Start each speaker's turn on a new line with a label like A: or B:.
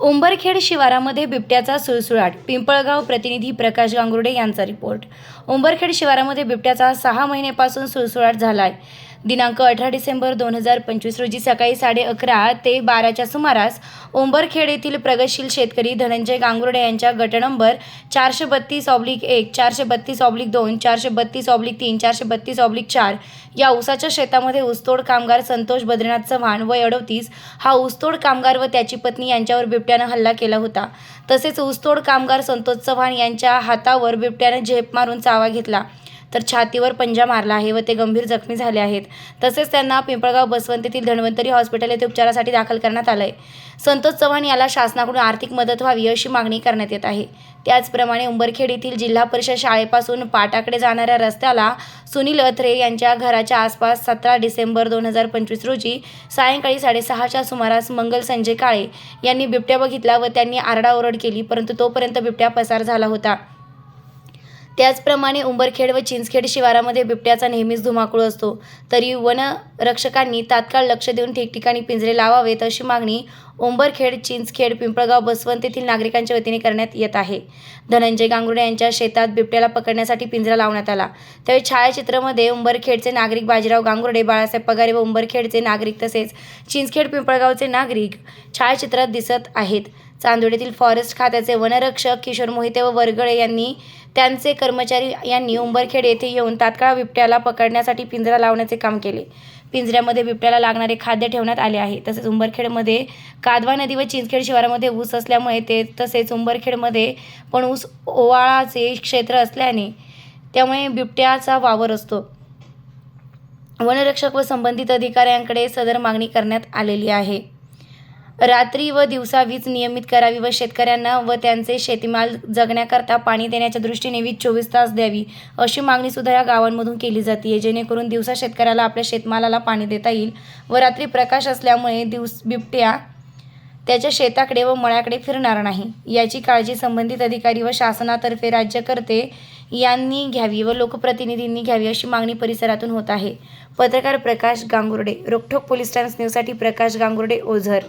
A: उंबरखेड शिवारामध्ये बिबट्याचा सुळसुळाट. पिंपळगाव प्रतिनिधी प्रकाश गांगुर्डे यांचा रिपोर्ट. उंबरखेड शिवारामध्ये बिबट्याचा सहा महिनेपासून सुळसुळाट झाला आहे दिनांक अठरा डिसेंबर दोन हजार पंचवीस रोजी सकाळी साडे अकरा ते बाराच्या सुमारास ओंबरखेड येथील प्रगतशील शेतकरी धनंजय गांगुर्डे यांच्या गट नंबर चारशे बत्तीस ऑब्लिक एक चारशे बत्तीस ऑब्लिक दोन चारशे बत्तीस ऑब्लिक तीन चारशे बत्तीस ऑब्लिक चार या ऊसाच्या शेतामध्ये ऊसतोड कामगार संतोष बद्रीनाथ चव्हाण वय अडोतीस हा ऊसतोड कामगार व त्याची पत्नी यांच्यावर बिबट्यानं हल्ला केला होता. तसेच ऊसतोड कामगार संतोष चव्हाण यांच्या हातावर बिबट्यानं झेप मारून चावा घेतला. तर छातीवर पंजा मारला आहे व ते गंभीर जखमी झाले आहेत. तसेच त्यांना पिंपळगाव बसवंतीतील धन्वंतरी हॉस्पिटल येथे उपचारासाठी दाखल करण्यात आलं आहे संतोष चव्हाण याला शासनाकडून आर्थिक मदत व्हावी अशी मागणी करण्यात येत आहे. त्याचप्रमाणे उंबरखेड येथील जिल्हा परिषद शाळेपासून पाटाकडे जाणाऱ्या रस्त्याला सुनील अथरे यांच्या घराच्या आसपास सतरा डिसेंबर दोन हजार पंचवीस रोजी सायंकाळी साडेसहाच्या सुमारास मंगल संजय काळे यांनी बिबट्या बघितला व त्यांनी आरडाओरड केली परंतु तोपर्यंत बिबट्या पसार झाला होता. त्याचप्रमाणे उंबरखेड व चिंचखेड शिवारामध्ये बिबट्याचा नेहमीच धुमाकूळ असतो. तरी वनरक्षकांनी तात्काळ लक्ष देऊन ठिकठिकाणी पिंजरे लावावेत अशी मागणी उंबरखेड चिंचखेड पिंपळगाव बसवंत येथील नागरिकांच्या वतीने करण्यात येत आहे. धनंजय गांगुडे यांच्या शेतात बिबट्याला पकडण्यासाठी पिंजरा लावण्यात आला. त्यावेळी छायाचित्रामध्ये उंबरखेडचे नागरिक बाजीराव गांगुर्डे बाळासाहेब पगारे व उंबरखेडचे नागरिक तसेच चिंचखेड पिंपळगावचे नागरिक छायाचित्रात दिसत आहेत. चांदोडीतील फॉरेस्ट खात्याचे वनरक्षक किशोर मोहिते व वरगळे यांनी त्यांचे कर्मचारी यांनी उंबरखेड येथे येऊन तात्काळ बिबट्याला पकडण्यासाठी पिंजरा लावण्याचे काम केले. पिंजऱ्यामध्ये बिबट्याला लागणारे खाद्य ठेवण्यात आले आहे. तसेच उंबरखेडमध्ये कादवा नदी व चिंचखेड शिवारामध्ये ऊस असल्यामुळे ते तसेच उंबरखेडमध्ये पण ऊस ओवाळाचे क्षेत्र असल्याने त्यामुळे बिबट्याचा वावर असतो. वनरक्षक व संबंधित अधिकाऱ्यांकडे सदर मागणी करण्यात आलेली आहे. रात्री व दिवसा वीज नियमित करावी व शेतकऱ्यांना व त्यांचे शेतीमाल जगण्याकरता पाणी देण्याच्या दृष्टीने वीज चोवीस तास द्यावी अशी मागणी सुद्धा या गावांमधून केली जाते. जेणेकरून दिवसा शेतकऱ्याला आपल्या शेतमालाला पाणी देता येईल व रात्री प्रकाश असल्यामुळे दिवस बिबट्या त्याच्या शेताकडे व मळ्याकडे फिरणार नाही. याची काळजी संबंधित अधिकारी व शासनातर्फे राज्यकर्ते यांनी घ्यावी व लोकप्रतिनिधींनी घ्यावी अशी मागणी परिसरातून होत आहे. पत्रकार प्रकाश गांगुर्डे रोखोक पोलीस टाइम्स न्यूजसाठी प्रकाश गांगुर्डे ओझर.